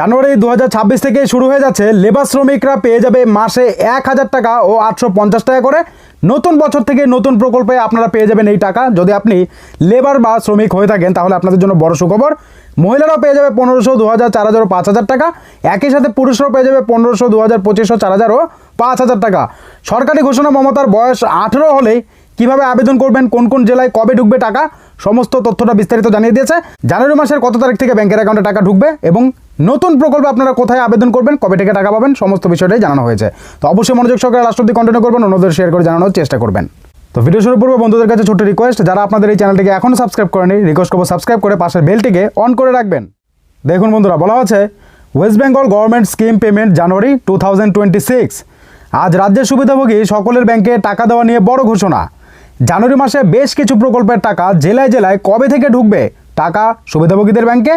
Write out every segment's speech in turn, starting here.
জানুয়ারি দু থেকে শুরু হয়ে যাচ্ছে, লেবার শ্রমিকরা পেয়ে যাবে মাসে এক হাজার টাকা ও আটশো পঞ্চাশ টাকা করে। নতুন বছর থেকে নতুন প্রকল্পে আপনারা পেয়ে যাবেন এই টাকা। যদি আপনি লেবার বা শ্রমিক হয়ে থাকেন, তাহলে আপনাদের জন্য বড় সুখবর, মহিলারাও পেয়ে যাবে পনেরোশো দু হাজার চার হাজার পাঁচ হাজার টাকা। একই সাথে পুরুষরাও পেয়ে যাবে পনেরোশো দু হাজার পঁচিশশো, চার হাজার ও পাঁচ হাজার টাকা। সরকারি ঘোষণা মমতার বয়স আঠেরো হলেই কীভাবে আবেদন করবেন, কোন কোন জেলায় কবে ঢুকবে টাকা, সমস্ত তথ্যটা বিস্তারিত জানিয়ে দিয়েছে। জানুয়ারি মাসের কত তারিখ থেকে ব্যাংকের অ্যাকাউন্টে টাকা ঢুকবে এবং নতুন প্রকল্পে আপনারা কোথায় আবেদন করবেন, কবে থেকে টাকা পাবেন, সমস্ত বিষয়টাই জানানো হয়েছে। তো অবশ্যই মনোযোগ সহকারে অব্দি কন্টিনিউ করবেন, অন্যদের শেয়ার করে জানানোর চেষ্টা করবেন। তো ভিডিও শুরু পূর্বে বন্ধুদের কাছে ছোট্ট রিকোয়েস্ট যারা আপনাদের এই চ্যানেলটিকে এখনও সাবস্ক্রাইব করেনি রিকোয়েস্ট করব সাবস্ক্রাইব করে পাশের বেলটিকে অন করে রাখবেন। দেখুন বন্ধুরা, বলা হচ্ছে West Bengal government scheme payment January two আজ রাজ্যের সুবিধাভোগী সকলের ব্যাংকে টাকা দেওয়া নিয়ে বড় ঘোষণা। জানুয়ারি মাসে বেশ কিছু প্রকল্পের টাকা জেলায় জেলায় কবে থেকে ঢুকবে? টাকা সুবিধাভোগীদের ব্যাংকে?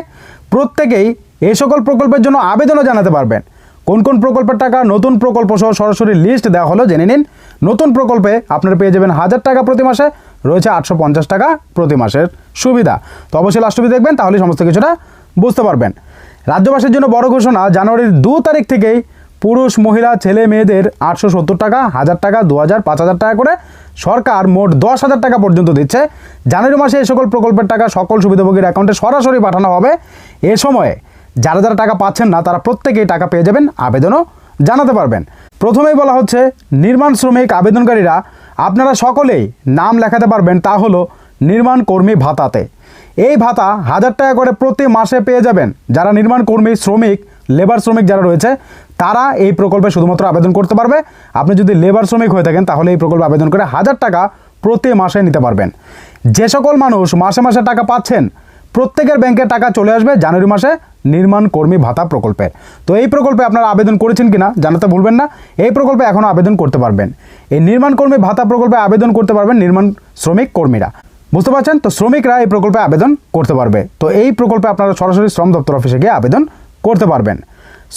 প্রত্যেকেই এই সকল প্রকল্পের জন্য আবেদনও জানাতে পারবেন। কোন কোন প্রকল্পের টাকা নতুন প্রকল্প সহ সরাসরি লিস্ট দেওয়া হলো জেনে নিন। নতুন প্রকল্পে আপনারা পেয়ে যাবেন হাজার টাকা প্রতি মাসে, রয়েছে আটশো পঞ্চাশ টাকা প্রতি মাসের সুবিধা। তো অবশ্যই লাস্ট দেখবেন তাহলে সমস্ত কিছুটা বুঝতে পারবেন। রাজ্যবাসীর জন্য বড় ঘোষণা, জানুয়ারির দু তারিখ থেকেই পুরুষ, মহিলা, ছেলে, মেয়েদের আটশো সত্তর টাকা, হাজার টাকা, দু হাজার, পাঁচ হাজার টাকা করে সরকার মোট দশ হাজার টাকা পর্যন্ত দিচ্ছে। জানুয়ারি মাসে এই সকল প্রকল্পের টাকা সকল সুবিধাভোগীর অ্যাকাউন্টে সরাসরি পাঠানো হবে। এ সময়ে যারা যারা টাকা পাচ্ছেন না, তারা প্রত্যেকেই টাকা পেয়ে যাবেন আবেদনও জানাতে পারবেন। প্রথমেই বলা হচ্ছে, নির্মাণ শ্রমিক আবেদনকারীরা, আপনারা সকলেই নাম লেখাতে পারবেন, তা হলো নির্মাণ কর্মী ভাতাতে। এই ভাতা হাজার টাকা করে প্রতি মাসে পেয়ে যাবেন। যারা নির্মাণ কর্মী, শ্রমিক, লেবার শ্রমিক যারা রয়েছে, তারা এই প্রকল্পে শুধুমাত্র আবেদন করতে পারবে। আপনি যদি লেবার শ্রমিক হয়ে থাকেন, তাহলে এই প্রকল্পে আবেদন করে হাজার টাকা প্রতি মাসে নিতে পারবেন। যে সকল মানুষ মাসে মাসে টাকা পাচ্ছেন প্রত্যেকের ব্যাংকে টাকা চলে আসবে জানুয়ারি মাসে নির্মাণ কর্মী ভাতা প্রকল্পে। তো এই প্রকল্পে আপনারা আবেদন করেছেন কিনা জানাতে ভুলবেন না। এই প্রকল্পে এখনও আবেদন করতে পারবেন। এই নির্মাণ কর্মী ভাতা প্রকল্পে আবেদন করতে পারবেন নির্মাণ শ্রমিক কর্মীরা। বুঝতে পারছেন? তো শ্রমিকরা এই প্রকল্পে আবেদন করতে পারবে। তো এই প্রকল্পে আপনারা সরাসরি শ্রম দপ্তর অফিসে গিয়ে আবেদন করতে পারবেন।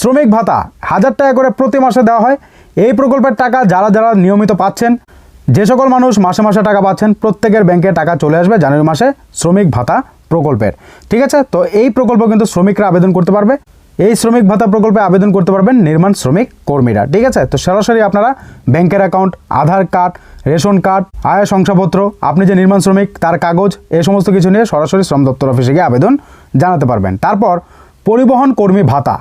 শ্রমিক ভাতা হাজার টাকা করে প্রতি মাসে দেওয়া হয়। এই প্রকল্পের টাকা যারা যারা নিয়মিত পাচ্ছেন যে সকল মানুষ মাসে মাসে টাকা পাচ্ছেন, প্রত্যেকের ব্যাংকে টাকা চলে আসবে জানুয়ারি মাসে শ্রমিক ভাতা প্রকল্পের। ঠিক আছে? তো এই প্রকল্প কিন্তু শ্রমিকরা আবেদন করতে পারবে। এই শ্রমিক ভাতা প্রকল্পে আবেদন করতে পারবেন নির্মাণ শ্রমিক কর্মীরা। ঠিক আছে? তো সরাসরি আপনারা ব্যাংকের account Aadhaar card, ration card, আয় শংসাপত্র, আপনি যে নির্মাণ শ্রমিক, তার কাগজ এই সমস্ত কিছু নিয়ে সরাসরি শ্রম দপ্তর অফিসে গিয়ে আবেদন জানাতে পারবেন। তারপর পরিবহন কর্মী ভাতা।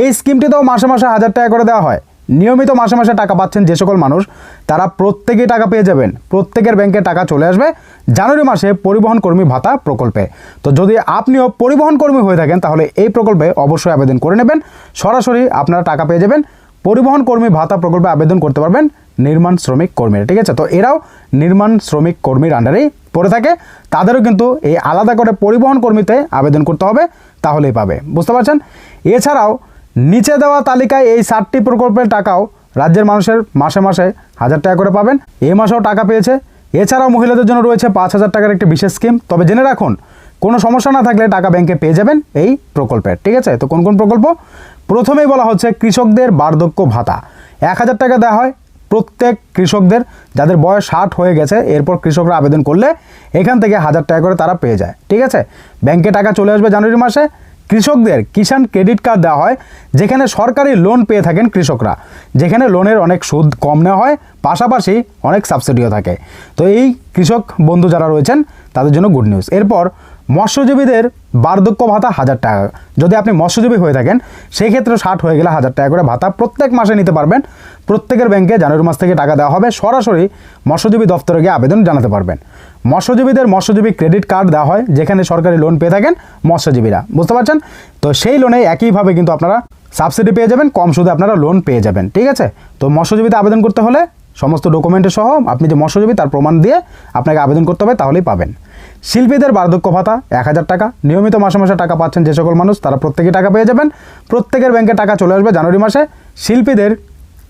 এই স্কিমটিতেও মাসে মাসে হাজার টাকা করে দেওয়া হয়। নিয়মিত মাসে মাসে টাকা পাচ্ছেন যে সকল মানুষ, তারা প্রত্যেকেই টাকা পেয়ে যাবেন। প্রত্যেকের ব্যাংকে টাকা চলে আসবে জানুয়ারি মাসে পরিবহন কর্মী ভাতা প্রকল্পে। তো যদি আপনিও পরিবহন কর্মী হয়ে থাকেন, তাহলে এই প্রকল্পে অবশ্যই আবেদন করে নেবেন। সরাসরি আপনারা টাকা পেয়ে যাবেন। পরিবহন কর্মী ভাতা প্রকল্পে আবেদন করতে পারবেন নির্মাণ শ্রমিক কর্মীরা, ঠিক আছে? তো এরাও নির্মাণ শ্রমিক কর্মীর আন্ডারেই পড়ে থাকে। তাদেরও কিন্তু এই আলাদা করে পরিবহন কর্মীতে আবেদন করতে হবে, তাহলেই পাবে। বুঝতে পারছেন? এছাড়াও নিচে দেওয়া তালিকায় এই ষাটটি প্রকল্পের টাকাও রাজ্যের মানুষের মাসে মাসে হাজার টাকা করে পাবেন। এ মাসেও টাকা পেয়েছে। এছাড়াও মহিলাদের জন্য রয়েছে পাঁচ হাজার টাকার একটি বিশেষ স্কিম তবে জেনে রাখুন, কোনো সমস্যা না থাকলে টাকা ব্যাংকে পেয়ে যাবেন এই প্রকল্পের। ঠিক আছে? তো কোন কোন প্রকল্প? প্রথমেই বলা হচ্ছে কৃষকদের বার্ধক্য ভাতা। এক হাজার টাকা দেওয়া হয় প্রত্যেক কৃষকদের। যাদের বয়স ষাট হয়ে গেছে, এরপর কৃষকরা আবেদন করলে এখান থেকে হাজার টাকা করে তারা পেয়ে যায়। ঠিক আছে? ব্যাংকে টাকা চলে আসবে জানুয়ারি মাসে। কৃষকদের কিষাণ ক্রেডিট কার্ড দেওয়া হয়, যেখানে সরকারি লোন পেয়ে থাকেন কৃষকরা। যেখানে লোনের অনেক সুদ কম নেওয়া হয়, পাশাপাশি অনেক সাবসিডিও থাকে। তো এই কৃষক বন্ধু যারা রয়েছেন, তাদের জন্য গুড নিউজ এরপর মৎস্যজীবীদের বার্ধক্য ভাতা হাজার টাকা। যদি আপনি মৎস্যজীবী হয়ে থাকেন সেই ক্ষেত্রে ষাট হয়ে গেলে হাজার টাকা করে ভাতা প্রত্যেক মাসে নিতে পারবেন। প্রত্যেকের ব্যাংকে জানুয়ারি মাস থেকে টাকা দেওয়া হবে। সরাসরি মৎস্যজীবী দপ্তরে গিয়ে আবেদন জানাতে পারবেন। মৎস্যজীবীদের মৎস্যজীবী ক্রেডিট কার্ড দেওয়া হয়, যেখানে সরকারি লোন পেয়ে থাকেন মৎস্যজীবীরা। বুঝতে পারছেন? তো সেই লোনে একইভাবে কিন্তু আপনারা সাবসিডি পেয়ে যাবেন, কম সুদে আপনারা লোন পেয়ে যাবেন, ঠিক আছে? তো মৎস্যজীবীতে আবেদন করতে হলে সমস্ত ডকুমেন্টের সহ আপনি যে মৎস্যজীবী তার প্রমাণ দিয়ে আপনাকে আবেদন করতে হবে, তাহলেই পাবেন। শিল্পীদের বার্ধক্য ভাতা এক হাজার টাকা। নিয়মিত মাসে মাসে টাকা পাচ্ছেন যে সকল মানুষ, তারা প্রত্যেকেই টাকা পেয়ে যাবেন। প্রত্যেকের ব্যাংকে টাকা চলে আসবে জানুয়ারি মাসে। শিল্পীদের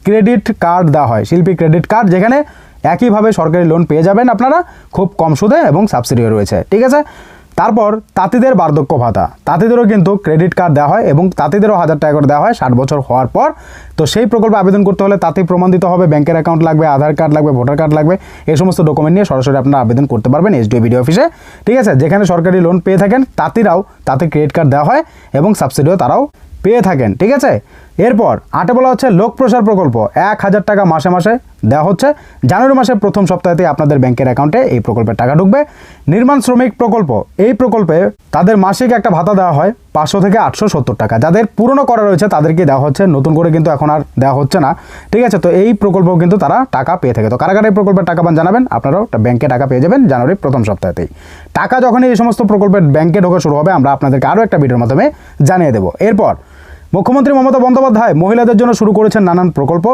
ক্রেডিট কার্ড দেওয়া হয়। শিল্পী ক্রেডিট কার্ড যেখানে একইভাবে সরকারি লোন পেয়ে যাবেন আপনারা। খুব কম সুদে এবং সাবসিডিও রয়েছে। ঠিক আছে? তারপর তাঁতিদের বার্ধক্য ভাতা। তাঁতিদেরও কিন্তু ক্রেডিট কার্ড দেওয়া হয় এবং তাঁতিদেরও হাজার টাকা করে দেওয়া হয় ষাট বছর হওয়ার পর। তো সেই প্রকল্পে আবেদন করতে হলে তাঁতি প্রমাণ দিতে হবে, ব্যাংকের অ্যাকাউন্ট লাগবে, আধার কার্ড লাগবে ভোটার কার্ড লাগবে, এই সমস্ত ডকুমেন্ট নিয়ে সরাসরি আপনারা আবেদন করতে পারবেন এসডিও বিডিও অফিসে ঠিক আছে, যেখানে সরকারি লোন পেয়ে থাকেন, তাঁতিরাও তাতে ক্রেডিট কার্ড দেওয়া হয় এবং সাবসিডিও তারাও পেয়ে থাকেন। ঠিক আছে? এরপর আটে বলা হচ্ছে লোক প্রসার প্রকল্প। এক হাজার টাকা মাসে মাসে দেওয়া হচ্ছে। জানুয়ারি মাসের প্রথম সপ্তাহেতে আপনাদের ব্যাংকের অ্যাকাউন্টে এই প্রকল্পের টাকা ঢুকবে। নির্মাণ শ্রমিক প্রকল্প, এই প্রকল্পে তাদের মাসিক একটা ভাতা দেওয়া হয় পাঁচশো থেকে আটশো সত্তর টাকা। যাদের পুরনো করা রয়েছে তাদেরকে দেওয়া হচ্ছে, নতুন করে কিন্তু এখন আর দেওয়া হচ্ছে না। ঠিক আছে, তো এই প্রকল্পও কিন্তু তারা টাকা পেয়ে থাকে। তো কারা কারা এই প্রকল্পের টাকা পান জানাবেন, আপনারাও ব্যাংকে টাকা পেয়ে যাবেন জানুয়ারির প্রথম সপ্তাহতেই। টাকা যখনই এই সমস্ত প্রকল্পের ব্যাংকে ঢোকা শুরু হবে, আমরা আপনাদেরকে আরও একটা ভিডিওর মাধ্যমে জানিয়ে দেবো। এরপর মুখ্যমন্ত্রী মমতা বন্দ্যোপাধ্যায় মহিলাদের জন্য শুরু করেছেন নানান প্রকল্প।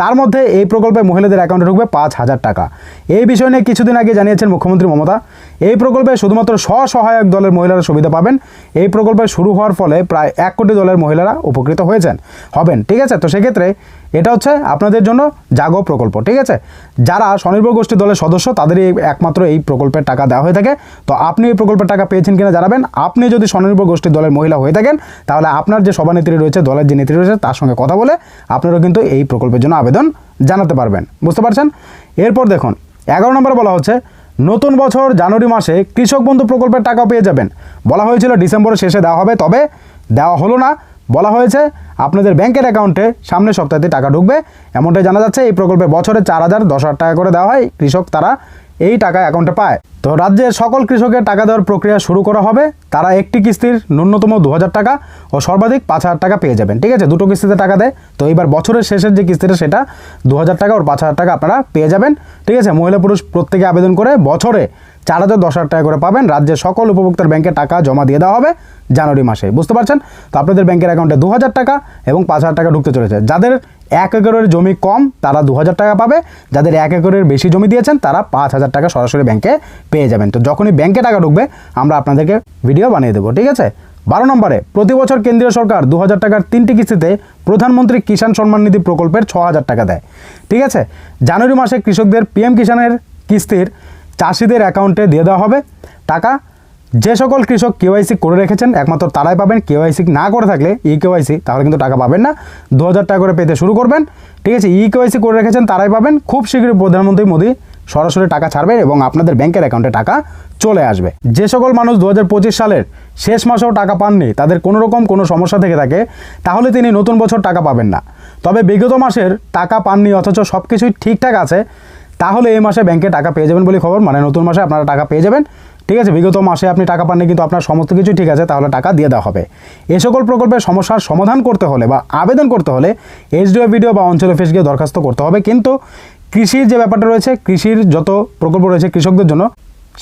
তার মধ্যে এই প্রকল্পে মহিলাদের অ্যাকাউন্টে ঢুকবে পাঁচ হাজার টাকা। এই বিষয় নিয়ে কিছুদিন আগে জানিয়েছেন মুখ্যমন্ত্রী মমতা। এই প্রকল্পে শুধুমাত্র স্বসহায়ক দলের মহিলারা সুবিধা পাবেন। এই প্রকল্পে শুরু হওয়ার ফলে প্রায় এক কোটি দলের মহিলারা উপকৃত হয়েছেন। হবেন, ঠিক আছে? তো সেক্ষেত্রে এটা হচ্ছে আপনাদের জন্য জাগো প্রকল্প, ঠিক আছে? যারা স্বনির্ভর গোষ্ঠী দলের সদস্য, তাদেরই একমাত্র এই প্রকল্পের টাকা দেওয়া হয়ে থাকে। তো আপনি এই প্রকল্পের টাকা পেয়েছেন কিনা জানাবেন। আপনি যদি স্বনির্ভর গোষ্ঠী দলের মহিলা হয়ে থাকেন, তাহলে আপনার যে সভানেত্রী রয়েছে, দলের যে নেত্রী রয়েছে, তার সঙ্গে কথা বলে আপনারাও কিন্তু এই প্রকল্পের জন্য আবেদন জানাতে পারবেন। বুঝতে পারছেন? এরপর দেখুন, এগারো নম্বর বলা হচ্ছে নতুন বছর জানুয়ারি মাসে কৃষক বন্ধু প্রকল্পের টাকা পেয়ে যাবেন। বলা হয়েছিল ডিসেম্বরের শেষে দেওয়া হবে, তবে দেওয়া হলো না। বলা হয়েছে, আপনাদের ব্যাংকের অ্যাকাউন্টে সামনের সপ্তাহে টাকা ঢুকবে। এমনটাই জানা যাচ্ছে, এই প্রকল্পে বছরে চার হাজার দশ হাজার টাকা করে দেওয়া হয়। কৃষক তারা এই টাকা অ্যাকাউন্টে পায়। তো রাজ্যের সকল কৃষকের টাকা দেওয়ার প্রক্রিয়া শুরু করা হবে। তারা একটি কিস্তির ন্যূনতম দু হাজার টাকা ও সর্বাধিক পাঁচ হাজার টাকা পেয়ে যাবেন। ঠিক আছে? দুটো কিস্তিতে টাকা দেয়। তো এবার বছরের শেষের যে কিস্তিটা সেটা দু হাজার টাকা ওর পাঁচ হাজার টাকা আপনারা পেয়ে যাবেন। ঠিক আছে? মহিলা পুরুষ প্রত্যেকে আবেদন করে বছরে চার হাজার দশ হাজার টাকা করে পাবেন। রাজ্যের সকল উপভোক্তার ব্যাংকে টাকা জমা দিয়ে দেওয়া হবে জানুয়ারি মাসে। বুঝতে পারছেন? তো আপনাদের ব্যাংকের অ্যাকাউন্টে দু হাজার টাকা এবং পাঁচ হাজার টাকা ঢুকতে চলেছে। যাদের এক একরের জমি কম, তারা দু হাজার টাকা পাবে। যাদের এক একরের বেশি জমি দিয়েছেন, তারা পাঁচ হাজার টাকা সরাসরি ব্যাংকে পেয়ে যাবেন। তো যখনই ব্যাংকে টাকা ঢুকবে, আমরা আপনাদেরকে ভিডিও বানিয়ে দেবো, ঠিক আছে? বারো নম্বরে, প্রতি বছর কেন্দ্রীয় সরকার দু হাজার টাকার তিনটি কিস্তিতে প্রধানমন্ত্রী কিষাণ সম্মান নিধি প্রকল্পের ছ হাজার টাকা দেয়। ঠিক আছে? জানুয়ারি মাসে কৃষকদের, পিএম কিষাণের কিস্তির চাষিদের অ্যাকাউন্টে দিয়ে দেওয়া হবে। টাকা যে সকল কৃষক কেওয়াইসি করে রেখেছেন, একমাত্র তারাই পাবেন। কেওয়াইসি না করে থাকলে ই কেওয়াইসি তাহলে কিন্তু টাকা পাবেন না। দু হাজার টাকা করে পেতে শুরু করবেন। ঠিক আছে, ই কেওয়াইসি করে রেখেছেন, তারাই পাবেন। খুব শীঘ্রই প্রধানমন্ত্রী মোদী সরাসরি টাকা ছাড়বেন এবং আপনাদের ব্যাংকের অ্যাকাউন্টে টাকা চলে আসবে। যে সকল মানুষ দু হাজার পঁচিশ সালের শেষ মাসেও টাকা পাননি, তাদের কোনো রকম কোনো সমস্যা থেকে থাকে, তাহলে তিনি নতুন বছর টাকা পাবেন না। তবে বিগত মাসের টাকা পাননি, অথচ সব কিছুই ঠিকঠাক আছে। তাহলে এই মাসে ব্যাংকে টাকা পেয়ে যাবেন বলে খবর মানে নতুন মাসে আপনারা টাকা পেয়ে যাবেন। ঠিক আছে, বিগত মাসে আপনি টাকা পাননি, কিন্তু আপনার সমস্ত কিছু ঠিক আছে, তাহলে টাকা দিয়ে দেওয়া হবে। এ সকল প্রকল্পের সমস্যার সমাধান করতে হলে বা আবেদন করতে হলে এইচডিও ভিডিও বা অঞ্চল অফিস গিয়ে দরখাস্ত করতে হবে। কিন্তু কৃষির যে ব্যাপারটা রয়েছে, কৃষির যত প্রকল্প রয়েছে কৃষকদের জন্য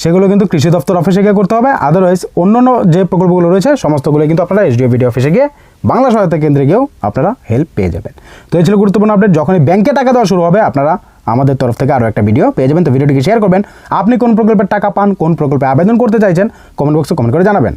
সেগুলো কিন্তু কৃষি দপ্তর অফিসে গিয়ে করতে হবে। আদারওয়াইজ অন্য অন্য যে প্রকল্পগুলো রয়েছে, সমস্তগুলো কিন্তু আপনারা এসডিও ভিডিও অফিসে গিয়ে বাংলা সহায়তা কেন্দ্রে গিয়েও আপনারা হেল্প পেয়ে যাবেন। তো এই ছিল গুরুত্বপূর্ণ আপডেট যখনই ব্যাংকে টাকা দেওয়া শুরু হবে, আপনারা আমাদের তরফ থেকে আরও একটা ভিডিও পেয়ে যাবেন। তো ভিডিওটিকে শেয়ার করবেন। আপনি কোন প্রকল্পের টাকা পান, কোন প্রকল্পে আবেদন করতে চাইছেন কমেন্ট বক্সে কমেন্ট করে জানাবেন।